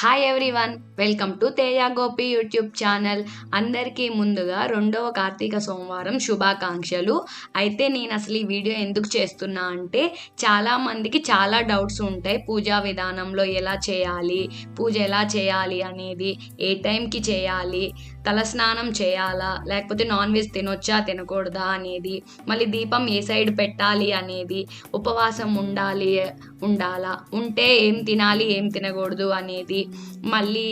Hi everyone welcome to Teja Gopi YouTube channel అందరికీ ముందుగా రెండవ కార్తీక సోమవారం శుభాకాంక్షలు. అయితే నేను అసలు ఈ వీడియో ఎందుకు చేస్తున్నా అంటే చాలామందికి చాలా డౌట్స్ ఉంటాయి. పూజా విధానంలో ఎలా చేయాలి పూజ ఎలా చేయాలి అనేది ఏ టైంకి చేయాలి తలస్నానం చేయాలా లేకపోతే నాన్ వెజ్ తినొచ్చా తినకూడదా అనేది మళ్ళీ దీపం ఏ సైడ్ పెట్టాలి అనేది ఉపవాసం ఉండాలి ఉండాలా? ఉంటే ఏం తినాలి ఏం తినకూడదు అనేది మళ్ళీ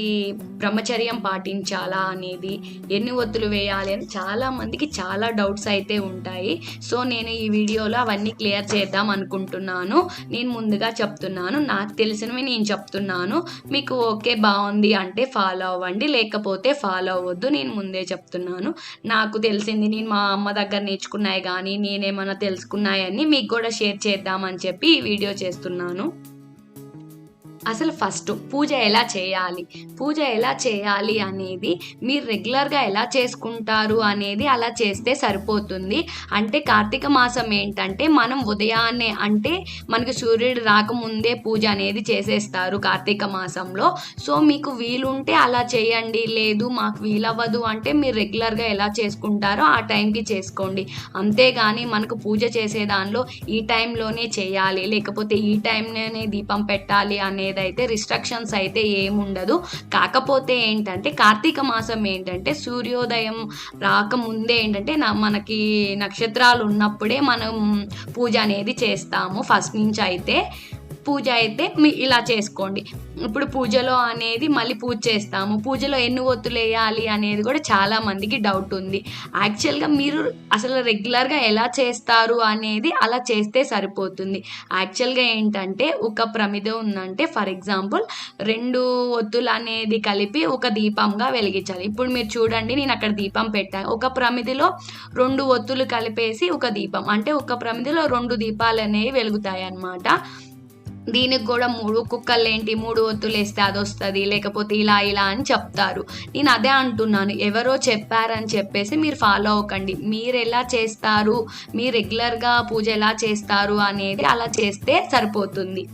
బ్రహ్మచర్యం పాటించాలా అనేది ఎన్ని ఒత్తులు వేయాలి అని చాలా మందికి చాలా డౌట్స్ అయితే ఉంటాయి. సో నేను ఈ వీడియోలో అవన్నీ క్లియర్ చేద్దాం అనుకుంటున్నాను. నేను ముందుగా చెప్తున్నాను. నాకు తెలిసినవి నేను చెప్తున్నాను. మీకు ఓకే బాగుంది అంటే ఫాలో అవ్వండి. లేకపోతే ఫాలో అవ్వద్దు. నేను ముందే చెప్తున్నాను. నాకు తెలిసింది నేను మా అమ్మ దగ్గర నేర్చుకున్నాయి కానీ నేనేమన్నా తెలుసుకున్నాయని మీకు కూడా షేర్ చేద్దామని చెప్పి ఈ వీడియో చేస్తున్నాను. ನಾನು. అసలు ఫస్ట్ పూజ ఎలా చేయాలి? పూజ ఎలా చేయాలి అనేది మీరు రెగ్యులర్గా ఎలా చేసుకుంటారు అనేది అలా చేస్తే సరిపోతుంది. అంటే కార్తీక మాసం ఏంటంటే మనం ఉదయాన్నే అంటే మనకి సూర్యుడు రాకముందే పూజ అనేది చేసేస్తారు కార్తీక మాసంలో. సో మీకు వీలుంటే అలా చేయండి లేదు మాకు వీలవ్వదు అంటే మీరు రెగ్యులర్గా ఎలా చేసుకుంటారో ఆ టైంకి చేసుకోండి. అంతేగాని మనకు పూజ చేసే దానిలో ఈ టైంలోనే చేయాలి లేకపోతే ఈ టైంలోనే దీపం పెట్టాలి అనేది అయితే రిస్ట్రక్షన్స్ అయితే ఏముండదు. కాకపోతే ఏంటంటే కార్తీక మాసం ఏంటంటే సూర్యోదయం రాకముందే ఏంటంటే మనకి నక్షత్రాలు ఉన్నప్పుడే మనం పూజ అనేది చేస్తాము. ఫస్ట్ నుంచి అయితే పూజ అయితే మీ ఇలా చేసుకోండి. ఇప్పుడు పూజలో అనేది మళ్ళీ పూజ చేస్తాము. పూజలో ఎన్ని ఒత్తులు వేయాలి అనేది కూడా చాలా మందికి డౌట్ ఉంది. యాక్చువల్గా మీరు అసలు రెగ్యులర్గా ఎలా చేస్తారు అనేది అలా చేస్తే సరిపోతుంది. యాక్చువల్గా ఏంటంటే ఒక ప్రమిద ఉందంటే ఫర్ ఎగ్జాంపుల్ రెండు ఒత్తులు అనేది కలిపి ఒక దీపంగా వెలిగించాలి. ఇప్పుడు మీరు చూడండి నేను అక్కడ దీపం పెట్టాను ఒక ప్రమిదిలో రెండు ఒత్తులు కలిపేసి ఒక దీపం. అంటే ఒక ప్రమిదిలో రెండు దీపాలు అనేవి వెలుగుతాయి అన్నమాట దీనికి కూడా మూడు కుక్కలు ఏంటి మూడు ఒత్తులు వేస్తే అది వస్తుంది లేకపోతే ఇలా ఇలా అని చెప్తారు. నేను అదే అంటున్నాను. ఎవరో చెప్పారని చెప్పేసి మీరు ఫాలో అవ్వకండి. మీరు ఎలా చేస్తారు? మీరు రెగ్యులర్గా పూజ ఎలా చేస్తారు అనేది అలా చేస్తే సరిపోతుంది.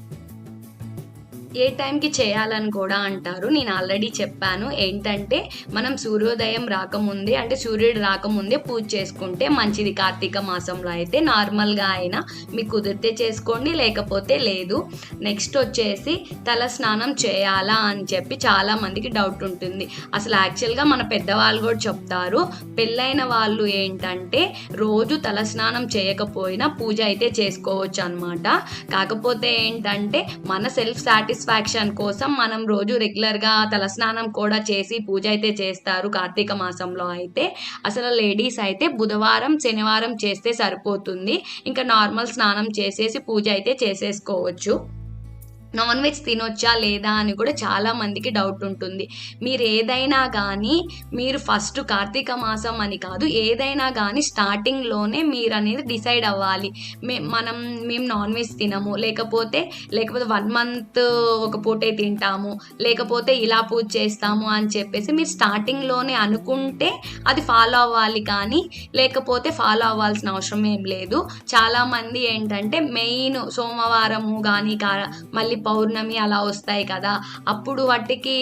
ఏ టైంకి చేయాలని కూడా అంటారు. నేను ఆల్రెడీ చెప్పాను. ఏంటంటే మనం సూర్యోదయం రాకముందే అంటే సూర్యుడు రాకముందే పూజ చేసుకుంటే మంచిది. కార్తీక మాసంలో అయితే నార్మల్గా అయినా మీకు కుదిరితే చేసుకోండి లేకపోతే లేదు. నెక్స్ట్ వచ్చేసి తల స్నానం చేయాలా అని చెప్పి చాలా మందికి డౌట్ ఉంటుంది. అసలు యాక్చువల్గా మన పెద్దవాళ్ళు కూడా చెప్తారు. పెళ్ళైన వాళ్ళు ఏంటంటే రోజు తల స్నానం చేయకపోయినా పూజ అయితే చేసుకోవచ్చు అనమాట కాకపోతే ఏంటంటే మన సెల్ఫ్ సాటిస్ఫై సాటిస్ఫాక్షన్ కోసం మనం రోజు రెగ్యులర్గా తలస్నానం కూడా చేసి పూజ అయితే చేస్తారు కార్తీక మాసంలో అయితే. అసలు లేడీస్ అయితే బుధవారం శనివారం చేస్తే సరిపోతుంది. ఇంకా నార్మల్ స్నానం చేసేసి పూజ అయితే చేసేసుకోవచ్చు. నాన్ వెజ్ తినొచ్చా లేదా అని కూడా చాలా మందికి డౌట్ ఉంటుంది. మీరు ఏదైనా కానీ మీరు ఫస్ట్ కార్తీక మాసం అని కాదు ఏదైనా కానీ స్టార్టింగ్లోనే మీరు అనేది డిసైడ్ అవ్వాలి. మే మనం మేము నాన్ వెజ్ తినము లేకపోతే లేకపోతే వన్ మంత్ ఒక పూటే తింటాము లేకపోతే ఇలా పూజ చేస్తాము అని చెప్పేసి మీరు స్టార్టింగ్లోనే అనుకుంటే అది ఫాలో అవ్వాలి కానీ లేకపోతే ఫాలో అవ్వాల్సిన అవసరం ఏం లేదు. చాలామంది ఏంటంటే మెయిన్ సోమవారము కానీ మళ్ళీ పౌర్ణమి అలా వస్తాయి కదా అప్పుడు వాటికి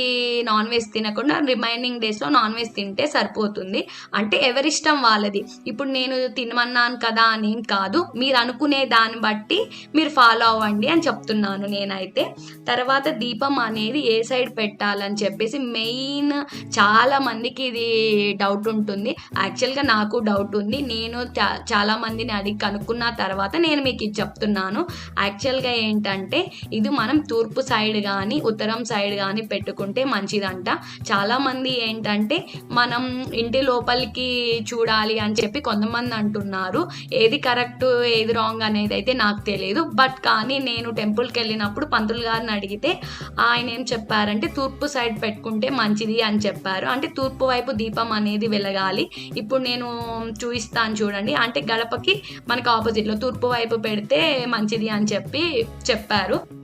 నాన్ వెజ్ తినకుండా రిమైనింగ్ డేస్లో నాన్ వెజ్ తింటే సరిపోతుంది. అంటే ఎవరిష్టం వాళ్ళది. ఇప్పుడు నేను తినమన్నాను కదా అని ఏం కాదు. మీరు అనుకునే దాన్ని బట్టి మీరు ఫాలో అవ్వండి అని చెప్తున్నాను నేనైతే. తర్వాత దీపం అనేది ఏ సైడ్ పెట్టాలని చెప్పేసి మెయిన్ చాలా మందికి ఇది డౌట్ ఉంటుంది. యాక్చువల్గా నాకు డౌట్ ఉంది. నేను చాలా మందిని అడిగి కనుక్కున్న తర్వాత నేను మీకు ఇది చెప్తున్నాను. యాక్చువల్గా ఏంటంటే ఇది మన తూర్పు సైడ్ కానీ ఉత్తరం సైడ్ కానీ పెట్టుకుంటే మంచిదంట. చాలామంది ఏంటంటే మనం ఇంటి లోపలికి చూడాలి అని చెప్పి కొంతమంది అంటున్నారు. ఏది కరెక్ట్ ఏది రాంగ్ అనేది అయితే నాకు తెలియదు బట్ కానీ నేను టెంపుల్కి వెళ్ళినప్పుడు పంతులు గారిని అడిగితే ఆయన ఏం చెప్పారంటే తూర్పు సైడ్ పెట్టుకుంటే మంచిది అని చెప్పారు. అంటే తూర్పు వైపు దీపం అనేది వెలగాలి. ఇప్పుడు నేను చూపిస్తాను చూడండి. అంటే గడపకి మనకు ఆపోజిట్లో తూర్పు వైపు పెడితే మంచిది అని చెప్పి చెప్పారు.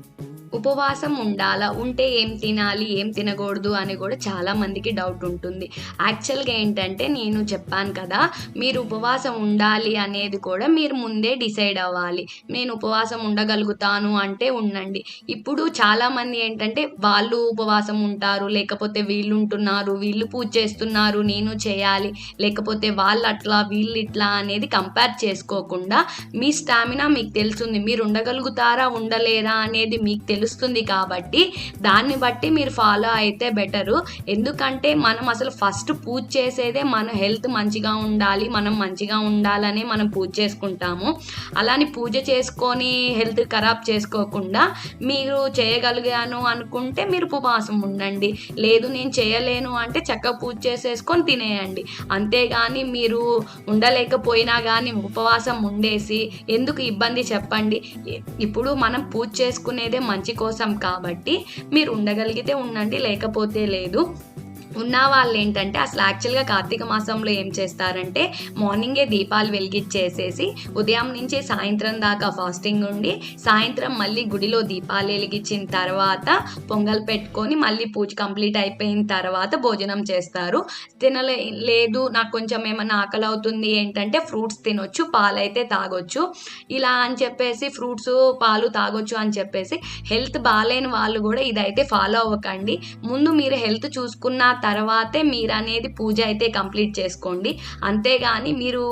ఉపవాసం ఉండాలా? ఉంటే ఏం తినాలి? ఏం తినకూడదు? అని కూడా చాలామందికి డౌట్ ఉంటుంది. యాక్చువల్గా ఏంటంటే నేను చెప్పాను కదా మీరు ఉపవాసం ఉండాలి అనేది కూడా మీరు ముందే డిసైడ్ అవ్వాలి. నేను ఉపవాసం ఉండగలుగుతాను అంటే ఉండండి. ఇప్పుడు చాలామంది ఏంటంటే వాళ్ళు ఉపవాసం ఉంటారు లేకపోతే వీళ్ళు ఉంటున్నారు వీళ్ళు పూజ చేస్తున్నారు నేను చేయాలి లేకపోతే వాళ్ళు అట్లా వీళ్ళు ఇట్లా అనేది కంపేర్ చేసుకోకుండా మీ స్టామినా మీకు తెలుస్తుంది. మీరు ఉండగలుగుతారా ఉండలేరా అనేది మీకు తెలుసు. తెలుస్తుంది కాబట్టి దాన్ని బట్టి మీరు ఫాలో అయితే బెటరు ఎందుకంటే మనం అసలు ఫస్ట్ పూజ చేసేదే మన హెల్త్ మంచిగా ఉండాలి మనం మంచిగా ఉండాలని మనం పూజ చేసుకుంటాము. అలాని పూజ చేసుకొని హెల్త్ ఖరాబ్ చేసుకోకుండా మీరు చేయగలిగాను అనుకుంటే మీరు ఉపవాసం ఉండండి. లేదు నేను చేయలేను అంటే చక్కగా పూజ చేసేసుకొని తినేయండి. అంతేగాని మీరు ఉండలేకపోయినా కానీ ఉపవాసం ఉండేసి ఎందుకు ఇబ్బంది చెప్పండి? ఇప్పుడు మనం పూజ చేసుకునేదే మంచి కోసం కాబట్టి మీరు ఉండగలిగితే ఉండండి లేకపోతే లేదు. ఉన్న వాళ్ళు ఏంటంటే అసలు యాక్చువల్గా కార్తీక మాసంలో ఏం చేస్తారంటే మార్నింగే దీపాలు వెలిగించేసేసి ఉదయం నుంచి సాయంత్రం దాకా ఫాస్టింగ్ ఉండి సాయంత్రం మళ్ళీ గుడిలో దీపాలు వెలిగించిన తర్వాత పొంగల్ పెట్టుకొని మళ్ళీ పూజ కంప్లీట్ అయిపోయిన తర్వాత భోజనం చేస్తారు. తినలే లేదు నాకు కొంచెం ఏమైనా ఆకలి అవుతుంది ఏంటంటే ఫ్రూట్స్ తినొచ్చు పాలు అయితే తాగొచ్చు. ఇలా అని చెప్పేసి ఫ్రూట్స్ పాలు తాగొచ్చు అని చెప్పేసి హెల్త్ బాగాలేని వాళ్ళు కూడా ఇదైతే ఫాలో అవ్వకండి. ముందు మీరు హెల్త్ చూసుకున్న తర్వాతే మీరు అనేది పూజ అయితే కంప్లీట్ చేసుకోండి. అంతేగాని మీరు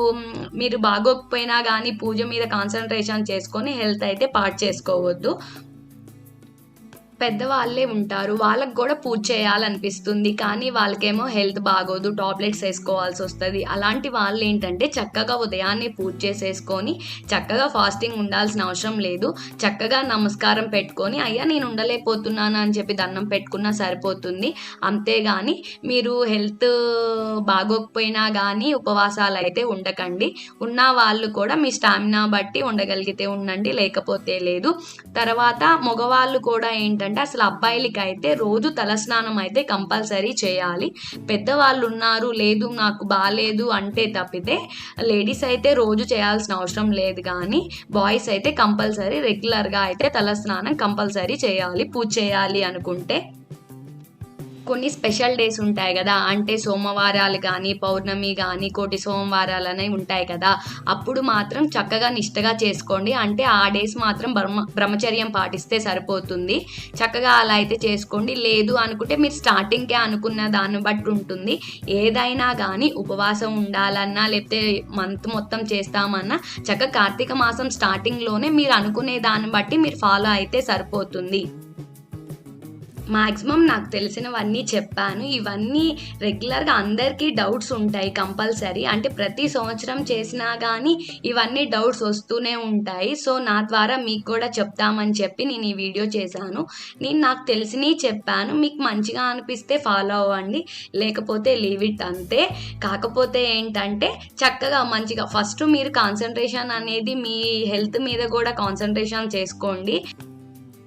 మీరు బాగోకపోయినా కానీ పూజ మీద కాన్సన్ట్రేషన్ చేసుకొని హెల్త్ అయితే పాడు చేసుకోవద్దు. పెద్దవాళ్ళే ఉంటారు వాళ్ళకి కూడా పూజ చేయాలనిపిస్తుంది. కానీ వాళ్ళకేమో హెల్త్ బాగోదు టాబ్లెట్స్ వేసుకోవాల్సి వస్తుంది. అలాంటి వాళ్ళు ఏంటంటే చక్కగా ఉదయాన్నే పూజ చేసేసుకొని చక్కగా ఫాస్టింగ్ ఉండాల్సిన అవసరం లేదు. చక్కగా నమస్కారం పెట్టుకొని అయ్యా నేను ఉండలేకపోతున్నాను అని చెప్పి దండం పెట్టుకున్నా సరిపోతుంది. అంతేగాని మీరు హెల్త్ బాగోకపోయినా కానీ ఉపవాసాలు అయితే ఉండకండి. ఉన్న వాళ్ళు కూడా మీ స్టామినా బట్టి ఉండగలిగితే ఉండండి లేకపోతే లేదు. తర్వాత మగవాళ్ళు కూడా ఏంటంటే అసలు అబ్బాయిలకి అయితే రోజు తలస్నానం అయితే కంపల్సరీ చేయాలి. పెద్దవాళ్ళు ఉన్నారు లేదు నాకు బాగాలేదు అంటే తప్పితే లేడీస్ అయితే రోజు చేయాల్సిన అవసరం లేదు కానీ బాయ్స్ అయితే కంపల్సరీ రెగ్యులర్గా అయితే తలస్నానం కంపల్సరీ చేయాలి పూజ చేయాలి అనుకుంటే. కొన్ని స్పెషల్ డేస్ ఉంటాయి కదా. అంటే సోమవారాలు కానీ పౌర్ణమి కానీ కోటి సోమవారాలు అనేవి ఉంటాయి కదా. అప్పుడు మాత్రం చక్కగా నిష్టగా చేసుకోండి. అంటే ఆ డేస్ మాత్రం బ్రహ్మ బ్రహ్మచర్యం పాటిస్తే సరిపోతుంది. చక్కగా అలా అయితే చేసుకోండి. లేదు అనుకుంటే మీరు స్టార్టింగ్కే అనుకున్న దాన్ని బట్టి ఉంటుంది. ఏదైనా కానీ ఉపవాసం ఉండాలన్నా లేకపోతే మంత్ మొత్తం చేస్తామన్నా చక్కగా కార్తీక మాసం స్టార్టింగ్లోనే మీరు అనుకునే దాన్ని బట్టి మీరు ఫాలో అయితే సరిపోతుంది. మాక్సిమం నాకు తెలిసినవన్నీ చెప్పాను. ఇవన్నీ రెగ్యులర్గా అందరికీ డౌట్స్ ఉంటాయి కంపల్సరీ. అంటే ప్రతి సంవత్సరం చేసినా కానీ ఇవన్నీ డౌట్స్ వస్తూనే ఉంటాయి. సో నా ద్వారా మీకు కూడా చెప్తామని చెప్పి నేను ఈ వీడియో చేశాను. నేను నాకు తెలిసినవి చెప్పాను. మీకు మంచిగా అనిపిస్తే ఫాలో అవ్వండి. లేకపోతే లీవ్ ఇట్ అంతే. కాకపోతే ఏంటంటే చక్కగా మంచిగా ఫస్ట్ మీరు కాన్సన్ట్రేషన్ అనేది మీ హెల్త్ మీద కూడా కాన్సన్ట్రేషన్ చేసుకోండి.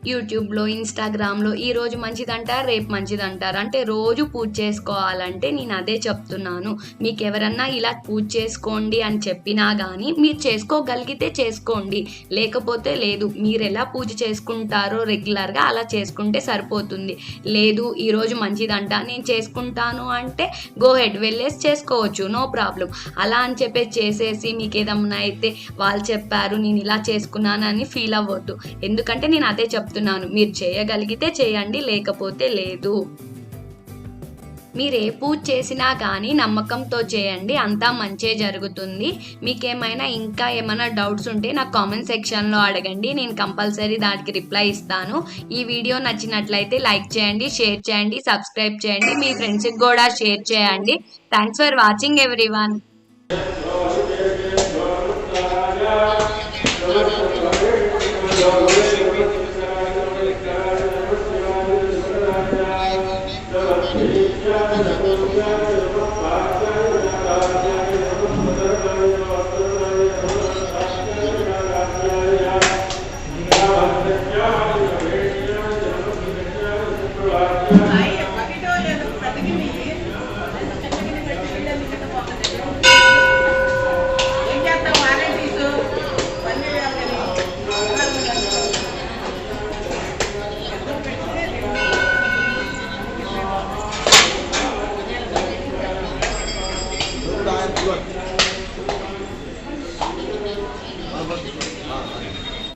యూట్యూబ్లో ఇన్స్టాగ్రామ్లో ఈరోజు రోజు మంచిదంటారు రేపు మంచిదంటారు. అంటే రోజు పూజ చేసుకోవాలంటే నేను అదే చెప్తున్నాను. మీకు ఎవరన్నా ఇలా పూజ చేసుకోండి అని చెప్పినా కానీ మీరు చేసుకోగలిగితే చేసుకోండి. లేకపోతే లేదు మీరు ఎలా పూజ చేసుకుంటారో రెగ్యులర్గా అలా చేసుకుంటే సరిపోతుంది. లేదు ఈరోజు మంచిదంట నేను చేసుకుంటాను అంటే గో హెడ్ వెళ్ళేసి చేసుకోవచ్చు నో ప్రాబ్లం అలా అని చెప్పేసి చేసేసి మీకు ఏదన్నా అయితే వాళ్ళు చెప్పారు నేను ఇలా చేసుకున్నాను అని ఫీల్ అవ్వద్దు. ఎందుకంటే నేను అదే చెప్తున్నాను. మీరు చేయగలిగితే చేయండి లేకపోతే లేదు. మీరు ఏ పూజ చేసినా కానీ నమ్మకంతో చేయండి అంతా మంచే జరుగుతుంది. మీకేమైనా ఇంకా ఏమైనా డౌట్స్ ఉంటే నాకు కామెంట్ సెక్షన్లో అడగండి. నేను కంపల్సరీ దానికి రిప్లై ఇస్తాను. ఈ వీడియో నచ్చినట్లయితే లైక్ చేయండి షేర్ చేయండి సబ్స్క్రైబ్ చేయండి మీ ఫ్రెండ్స్కి కూడా షేర్ చేయండి. Thanks for watching everyone Thank